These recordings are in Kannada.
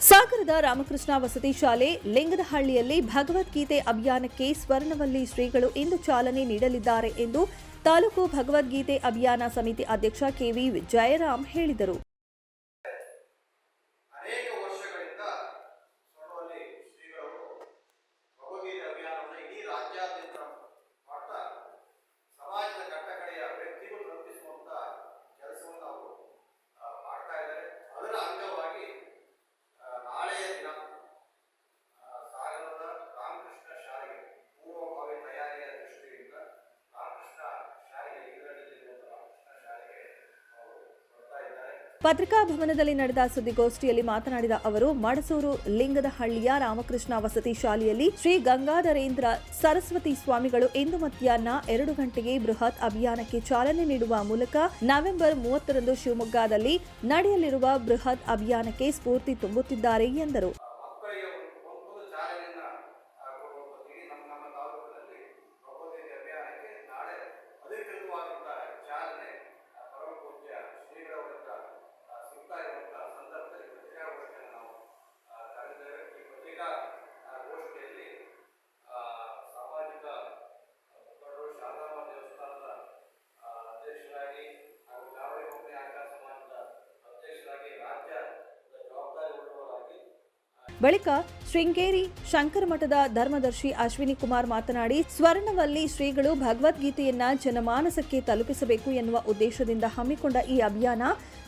ಸಾಗರದ ರಾಮಕೃಷ್ಣ ವಸತಿ ಶಾಲೆ ಲಿಂಗದಹಳ್ಳಿಯಲ್ಲಿ ಭಗವದ್ಗೀತೆ ಅಭಿಯಾನಕ್ಕೆ ಸ್ವರ್ಣವಲ್ಲಿ ಶ್ರೀಗಳು ಇಂದು ಚಾಲನೆ ನೀಡಲಿದ್ದಾರೆ ಎಂದು ತಾಲೂಕು ಭಗವದ್ಗೀತೆ ಅಭಿಯಾನ ಸಮಿತಿ ಅಧ್ಯಕ್ಷ ಕೆವಿ ಜಯರಾಮ್ ಹೇಳಿದರು. ಪತ್ರಿಕಾ ಭವನದಲ್ಲಿ ನಡೆದ ಸುದ್ದಿಗೋಷ್ಠಿಯಲ್ಲಿ ಮಾತನಾಡಿದ ಅವರು, ಮಡಸೂರು ಲಿಂಗದಹಳ್ಳಿಯ ರಾಮಕೃಷ್ಣ ವಸತಿ ಶಾಲೆಯಲ್ಲಿ ಶ್ರೀ ಗಂಗಾಧರೇಂದ್ರ ಸರಸ್ವತಿ ಸ್ವಾಮಿಗಳು ಇಂದು ಮಧ್ಯಾಹ್ನ ಎರಡು ಗಂಟೆಗೆ ಬೃಹತ್ ಅಭಿಯಾನಕ್ಕೆ ಚಾಲನೆ ನೀಡುವ ಮೂಲಕ ನವೆಂಬರ್ ಮೂವತ್ತರಂದು ಶಿವಮೊಗ್ಗದಲ್ಲಿ ನಡೆಯಲಿರುವ ಬೃಹತ್ ಅಭಿಯಾನಕ್ಕೆ ಸ್ಫೂರ್ತಿ ತುಂಬುತ್ತಿದ್ದಾರೆ ಎಂದರು. ಬಳಿಕ ಶೃಂಗೇರಿ ಶಂಕರ ಮಠದ ಧರ್ಮದರ್ಶಿ ಅಶ್ವಿನಿ ಕುಮಾರ್ ಮಾತನಾಡಿ, ಸ್ವರ್ಣವಲ್ಲಿ ಶ್ರೀಗಳು ಭಗವದ್ಗೀತೆಯನ್ನ ಜನಮಾನಸಕ್ಕೆ ತಲುಪಿಸಬೇಕು ಎನ್ನುವ ಉದ್ದೇಶದಿಂದ ಹಮ್ಮಿಕೊಂಡ ಈ ಅಭಿಯಾನ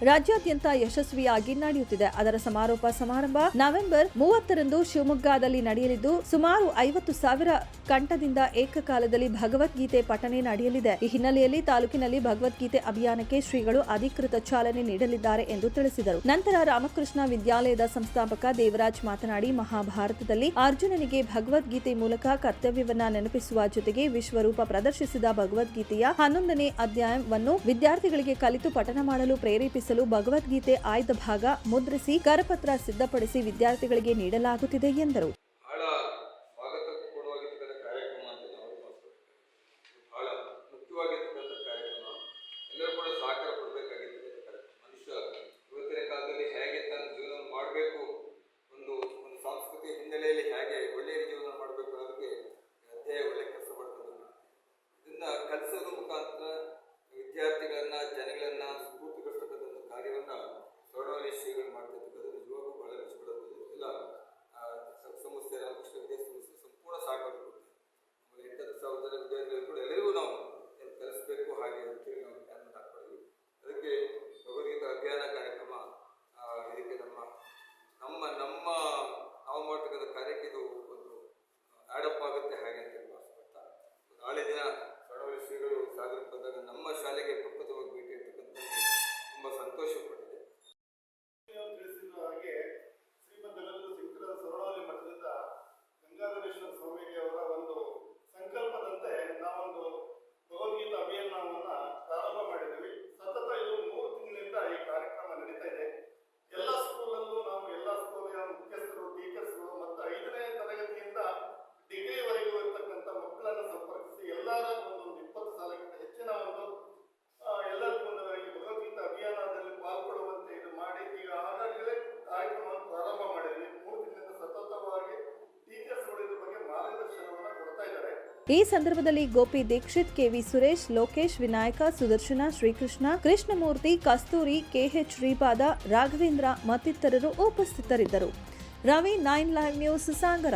ರಾಜ್ಯಾದ್ಯಂತ ಯಶಸ್ವಿಯಾಗಿ ನಡೆಯುತ್ತಿದೆ. ಅದರ ಸಮಾರೋಪ ಸಮಾರಂಭ ನವೆಂಬರ್ ಮೂವತ್ತರಂದು ಶಿವಮೊಗ್ಗದಲ್ಲಿ ನಡೆಯಲಿದ್ದು, ಸುಮಾರು ಐವತ್ತು ಸಾವಿರ ಕಂಠದಿಂದ ಏಕಕಾಲದಲ್ಲಿ ಭಗವದ್ಗೀತೆ ಪಠನೆ ನಡೆಯಲಿದೆ. ಈ ಹಿನ್ನೆಲೆಯಲ್ಲಿ ತಾಲೂಕಿನಲ್ಲಿ ಭಗವದ್ಗೀತೆ ಅಭಿಯಾನಕ್ಕೆ ಶ್ರೀಗಳು ಅಧಿಕೃತ ಚಾಲನೆ ನೀಡಲಿದ್ದಾರೆ ಎಂದು ತಿಳಿಸಿದರು. ನಂತರ ರಾಮಕೃಷ್ಣ ವಿದ್ಯಾಲಯದ ಸಂಸ್ಥಾಪಕ ದೇವರಾಜ್ ಮಾತನಾಡಿ, ಮಹಾಭಾರತದಲ್ಲಿ ಅರ್ಜುನನಿಗೆ ಭಗವದ್ಗೀತೆ ಮೂಲಕ ಕರ್ತವ್ಯವನ್ನ ನೆನಪಿಸುವ ಜೊತೆಗೆ ವಿಶ್ವರೂಪ ಪ್ರದರ್ಶಿಸಿದ ಭಗವದ್ಗೀತೆಯ ಹನ್ನೊಂದನೇ ಅಧ್ಯಾಯವನ್ನು ವಿದ್ಯಾರ್ಥಿಗಳಿಗೆ ಕಲಿತು ಪಠನ ಮಾಡಲು ಪ್ರೇರೇಪಿಸಲು ಭಗವದ್ಗೀತೆ ಆಯ್ದ ಭಾಗ ಮುದ್ರಿಸಿ ಕರಪತ್ರ ಸಿದ್ಧಪಡಿಸಿ ವಿದ್ಯಾರ್ಥಿಗಳಿಗೆ ನೀಡಲಾಗುತ್ತಿದೆ ಎಂದರು. ಈ ಸಂದರ್ಭದಲ್ಲಿ ಗೋಪಿ ದೀಕ್ಷಿತ್ ಕೆವಿ ಸುರೇಶ್, ಲೋಕೇಶ್ ವಿನಾಯಕ, ಸುದರ್ಶನ, ಶ್ರೀಕೃಷ್ಣ, ಕೃಷ್ಣಮೂರ್ತಿ, ಕಸ್ತೂರಿ ಕೆಎಚ್ ಶ್ರೀಪಾದ, ರಾಘವೇಂದ್ರ ಮತ್ತಿತರರು ಉಪಸ್ಥಿತರಿದ್ದರು. Ravi nine live news, Sagara.